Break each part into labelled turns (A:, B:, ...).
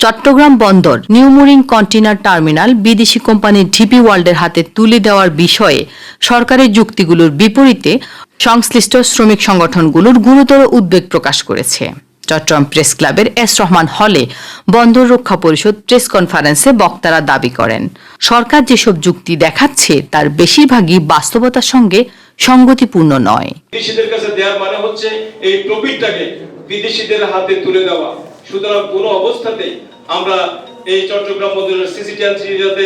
A: চট্টগ্রাম বন্দর New Mooring container terminal বিদেশি company DP ওয়ার্ল্ডের হাতে তুলে দেওয়ার বিষয়ে সরকারের যুক্তিগুলোর বিপরীতে সংশ্লিষ্ট শ্রমিক সংগঠনগুলোর গুরুতর উদ্বেগ প্রকাশ করেছে। চট্টগ্রাম প্রেস ক্লাবের এস রহমান হলে বন্দর রক্ষা পরিষদ প্রেস কনফারেন্সে বক্তারা দাবি করেন, সরকার যেসব যুক্তি দেখাচ্ছে তার বেশিরভাগই বাস্তবতার সঙ্গে সঙ্গতিপূর্ণ নয়।
B: বিদেশিদের কাছে দেওয়ার মানে হচ্ছে এই প্রফিটটাকে বিদেশিদের হাতে তুলে দেওয়া। সুতরাং কোনো অবস্থাতেই আমরা এই চট্টগ্রাম বন্দরের সিসিটিএনসি যাতে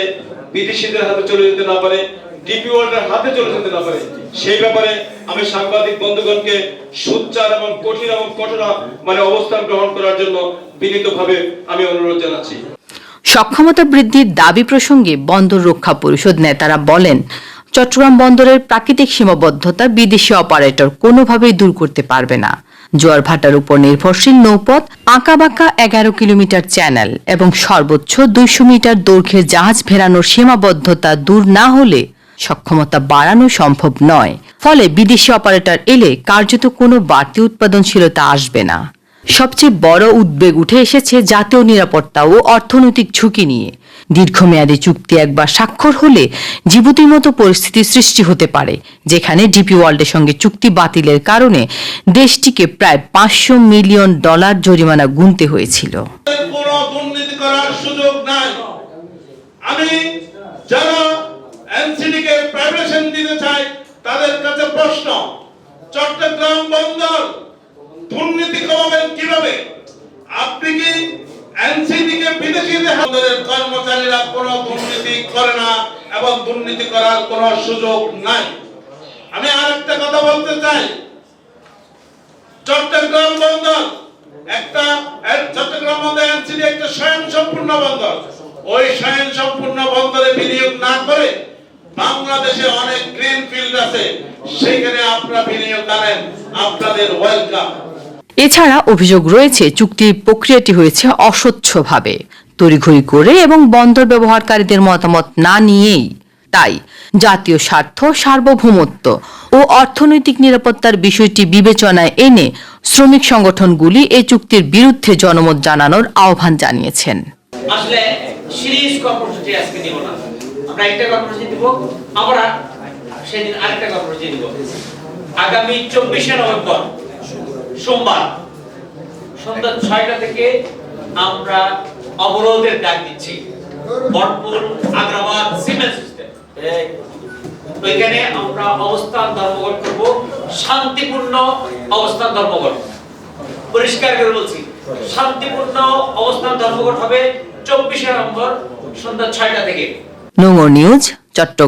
B: বিদেশিদের হাতে চলে যেতে না পারে ডিপি হাতে চলে যেতে না পারে, সেই ব্যাপারে আমি সাংবাদিক বন্ধুগণকে সোচ্চার এবং কঠিন এবং কঠোর মানে অবস্থান গ্রহণ করার জন্য বিনীতভাবে আমি অনুরোধ জানাচ্ছি।
A: সক্ষমতা বৃদ্ধির দাবি প্রসঙ্গে বন্দর রক্ষা পরিষদ নেতারা বলেন, চট্টগ্রাম বন্দরের প্রাকৃতিক সীমাবদ্ধতা বিদেশি অপারেটর কোনোভাবেই দূর করতে পারবে না। জোয়ার ভাটার উপর নির্ভরশীল নৌপথ, আঁকাবাঁকা এগারো কিলোমিটার চ্যানেল এবং সর্বোচ্চ দুইশো মিটার দৈর্ঘ্যের জাহাজ ফেরানোর সীমাবদ্ধতা দূর না হলে সক্ষমতা বাড়ানো সম্ভব নয়। ফলে বিদেশি অপারেটর এলে কার্যত কোনো বাড়তি উৎপাদনশীলতা আসবে না। সবচেয়ে বড় উদ্বেগ উঠে এসেছে জাতীয় নিরাপত্তা ও অর্থনৈতিক ঝুঁকি নিয়ে। দীর্ঘমেয়াদী চুক্তি একবার স্বাক্ষর হলে জিবুতির মতো পরিস্থিতি সৃষ্টি হতে পারে, যেখানে ডিপি ওয়ার্ল্ডের সঙ্গে চুক্তি বাতিলের কারণে দেশটিকে প্রায় পাঁচশো মিলিয়ন ডলার জরিমানা গুনতে হয়েছিল।
C: চট্টগ্রাম বন্দর দুর্নীতি কমাবেন কীভাবে? আপনি কি এনসিডি কে বিদেশিদের বন্দরের কর্মচারীরা কোনো দুর্নীতি করে না এবং দুর্নীতি করার কোনো সুযোগ নাই। আমি আরেকটা কথা বলতে চাই। চট্টগ্রাম বন্দর একটা চট্টগ্রাম বন্দর এনসিডি একটা স্বয়ং সম্পূর্ণ বন্দর। ওই স্বয়ং সম্পূর্ণ বন্দরে বিনিয়োগ না করে বাংলাদেশে অনেক গ্রিন ফিল্ড আছে। সেখানে আপনারা বিনিয়োগ করেন আপনাদের ওয়েলকাম
A: এছাড়া অভিযোগ রয়েছে, চুক্তির প্রক্রিয়াটি হয়েছে অস্বচ্ছভাবে। তড়িঘড়ি করে এবং বন্দর ব্যবহারকারীদের মতামত না নিয়েই। তাই জাতীয় স্বার্থ, সার্বভৌমত্ব ও অর্থনৈতিক নিরাপত্তার বিষয়টি বিবেচনায় এনে শ্রমিক সংগঠনগুলি এই চুক্তির বিরুদ্ধে জনমত জানানোর আহ্বান জানিয়েছেন।
D: আমরা সেদিন আরেকটা কর্মসূচি দিব আগামী চব্বিশে নভেম্বর সোমবার। সন্ধ্যা ছয়টা থেকে আমরা অবরোধের ডাক দিচ্ছি। Botpur, Agrabad, cement system. ওইখানে আমরা অবস্থান, ধর্মঘট করব। শান্তিপূর্ণ অবস্থান, ধর্মঘট। পরিষ্কার করে বলছি, শান্তিপূর্ণ অবস্থান, ধর্মঘট হবে চব্বিশে নভেম্বর সন্ধ্যা ছয়টা থেকে।
A: নিউজ, চট্টগ্রাম।